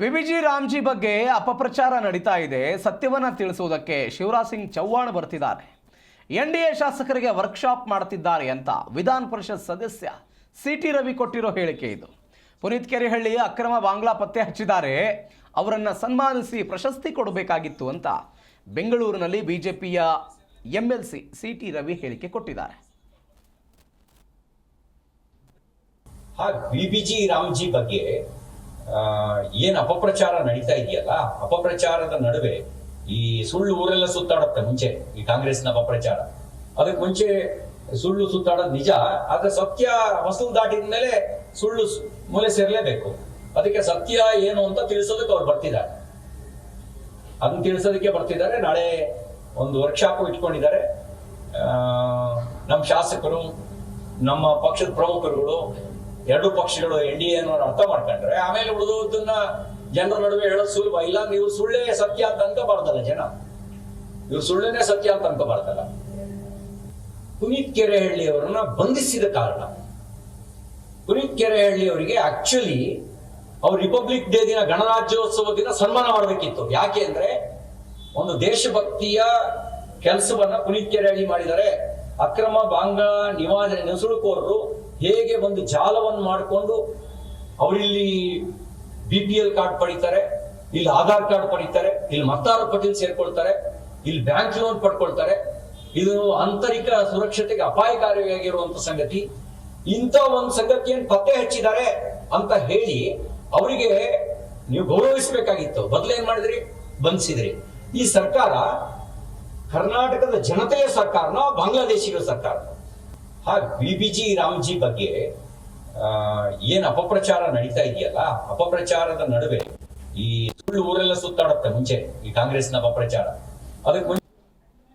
VBG Ramji ಬಗ್ಗೆ ಅಪಪ್ರಚಾರ ನಡೀತಾ ಇದೆ. ಸತ್ಯವನ್ನ ತಿಳಿಸುವುದಕ್ಕೆ ಶಿವರಾಜ್ ಸಿಂಗ್ ಚೌಹಾಣ್ ಬರ್ತಿದ್ದಾರೆ. ಎನ್ ಡಿ ಎ ಶಾಸಕರಿಗೆ ವರ್ಕ್ಶಾಪ್ ಮಾಡ್ತಿದ್ದಾರೆ ಅಂತ ವಿಧಾನ ಪರಿಷತ್ ಸದಸ್ಯ ಸಿ ಟಿ ರವಿ ಕೊಟ್ಟಿರೋ ಹೇಳಿಕೆ ಇದು. ಪುನೀತ್ ಕೆರೆಹಳ್ಳಿ ಅಕ್ರಮ ಬಾಂಗ್ಲಾ ಪತ್ತೆ ಹಚ್ಚಿದ್ದಾರೆ. ಅವರನ್ನು ಸನ್ಮಾನಿಸಿ ಪ್ರಶಸ್ತಿ ಕೊಡಬೇಕಾಗಿತ್ತು ಅಂತ ಬೆಂಗಳೂರಿನಲ್ಲಿ ಬಿಜೆಪಿಯ M L C C T Ravi ಹೇಳಿಕೆ ಕೊಟ್ಟಿದ್ದಾರೆ. ರಾಮ್ಜಿ ಬಗ್ಗೆ ಏನ್ ಅಪಪ್ರಚಾರ ನಡೀತಾ ಇದೆಯಲ್ಲ, ಅಪಪ್ರಚಾರದ ನಡುವೆ ಈ ಸುಳ್ಳು ಊರೆಲ್ಲ ಸುತ್ತಾಡುತ್ತೆ ಮುಂಚೆ, ಈ ಕಾಂಗ್ರೆಸ್ನ ಅಪಪ್ರಚಾರ. ಅದಕ್ಕೆ ಮುಂಚೆ ಸುಳ್ಳು ಸುತ್ತಾಡೋದು ನಿಜ, ಆದ್ರೆ ಸತ್ಯ ಹೊಸಲು ದಾಟಿದ ಮೇಲೆ ಸುಳ್ಳು ಮೂಲೆ ಸೇರ್ಲೇಬೇಕು. ಅದಕ್ಕೆ ಸತ್ಯ ಏನು ಅಂತ ತಿಳಿಸೋದಕ್ಕೆ ಅವ್ರು ಬರ್ತಿದ್ದಾರೆ. ಅದನ್ನ ತಿಳಿಸೋದಕ್ಕೆ ಬರ್ತಿದ್ದಾರೆ. ನಾಳೆ ಒಂದು ವರ್ಕ್ಶಾಪ್ ಇಟ್ಕೊಂಡಿದ್ದಾರೆ. ನಮ್ಮ ಶಾಸಕರು, ನಮ್ಮ ಪಕ್ಷದ ಪ್ರಮುಖರುಗಳು ಎರಡು ಪಕ್ಷಗಳು ಎನ್ ಡಿ ಎ ಅರ್ಥ ಮಾಡ್ಕೊಂಡ್ರೆ, ಆಮೇಲೆ ಉಳಿದನ್ನ ಜನರ ನಡುವೆ ಹೇಳೋದು ಸುಲಭ. ಇಲ್ಲ, ನೀವು ಸುಳ್ಳೇ ಸತ್ಯ ಅಂತ ಅನ್ಕೋಬಾರ್ದಲ್ಲ ಜನ. ಇವ್ರು ಸುಳ್ಳೇನೆ ಸತ್ಯ ಅಂತ ಅನ್ಕೋಬಾರ್ದಲ್ಲ. ಪುನೀತ್ ಕೆರೆಹಳ್ಳಿ ಅವರನ್ನ ಬಂಧಿಸಿದ ಕಾರಣ. ಪುನೀತ್ ಕೆರೆಹಳ್ಳಿ ಅವರಿಗೆ ಆಕ್ಚುಲಿ ಅವ್ರು ರಿಪಬ್ಲಿಕ್ ಡೇ ದಿನ ಗಣರಾಜ್ಯೋತ್ಸವ ದಿನ ಸನ್ಮಾನ ಮಾಡಬೇಕಿತ್ತು. ಯಾಕೆ ಅಂದ್ರೆ ಒಂದು ದೇಶಭಕ್ತಿಯ ಕೆಲಸವನ್ನ ಪುನೀತ್ ಕೆರೆಹಳ್ಳಿ ಮಾಡಿದರೆ ಅಕ್ರಮ ಬಾಂಗ್ಲಾ ನಿವಾಜ ನುಸುಳುಕೋರರು ಹೇಗೆ ಒಂದು ಜಾಲವನ್ನು ಮಾಡಿಕೊಂಡು ಅವರಿಲ್ಲಿ ಬಿ ಪಿ ಎಲ್ ಕಾರ್ಡ್ ಪಡಿತಾರೆ, ಇಲ್ಲಿ ಆಧಾರ್ ಕಾರ್ಡ್ ಪಡಿತಾರೆ, ಇಲ್ಲಿ ಮತದಾರ ಪಟ್ಟಿಲ್ ಸೇರ್ಕೊಳ್ತಾರೆ, ಇಲ್ಲಿ ಬ್ಯಾಂಕ್ ಲೋನ್ ಪಡ್ಕೊಳ್ತಾರೆ. ಇದು ಆಂತರಿಕ ಸುರಕ್ಷತೆಗೆ ಅಪಾಯಕಾರಿಯಾಗಿರುವಂತ ಸಂಗತಿ. ಇಂಥ ಒಂದು ಸಂಗತಿಯನ್ನು ಪತ್ತೆ ಹಚ್ಚಿದ್ದಾರೆ ಅಂತ ಹೇಳಿ ಅವರಿಗೆ ನೀವು ಗೌರವಿಸಬೇಕಾಗಿತ್ತು. ಬದಲೇನ್ ಮಾಡಿದ್ರಿ? ಬಂಧಿಸಿದ್ರಿ. ಈ ಸರ್ಕಾರ ಕರ್ನಾಟಕದ ಜನತೆಯ ಸರ್ಕಾರನ ಬಾಂಗ್ಲಾದೇಶಿಗಳ ಸರ್ಕಾರ. ಹಾ ಬಿಬಿಜಿ ರಾಮ್ಜಿ ಬಗ್ಗೆ ಆ, ಏನ್ ಅಪಪ್ರಚಾರ ನಡೀತಾ ಇದೆಯಲ್ಲ ಅಪಪ್ರಚಾರದ ನಡುವೆ ಈ ಸುಳ್ಳು ಊರೆಲ್ಲ ಸುತ್ತಾಡುತ್ತೆ ಮುಂಚೆ ಈ ಕಾಂಗ್ರೆಸ್ನ ಅಪಪ್ರಚಾರ. ಅದಕ್ಕೆ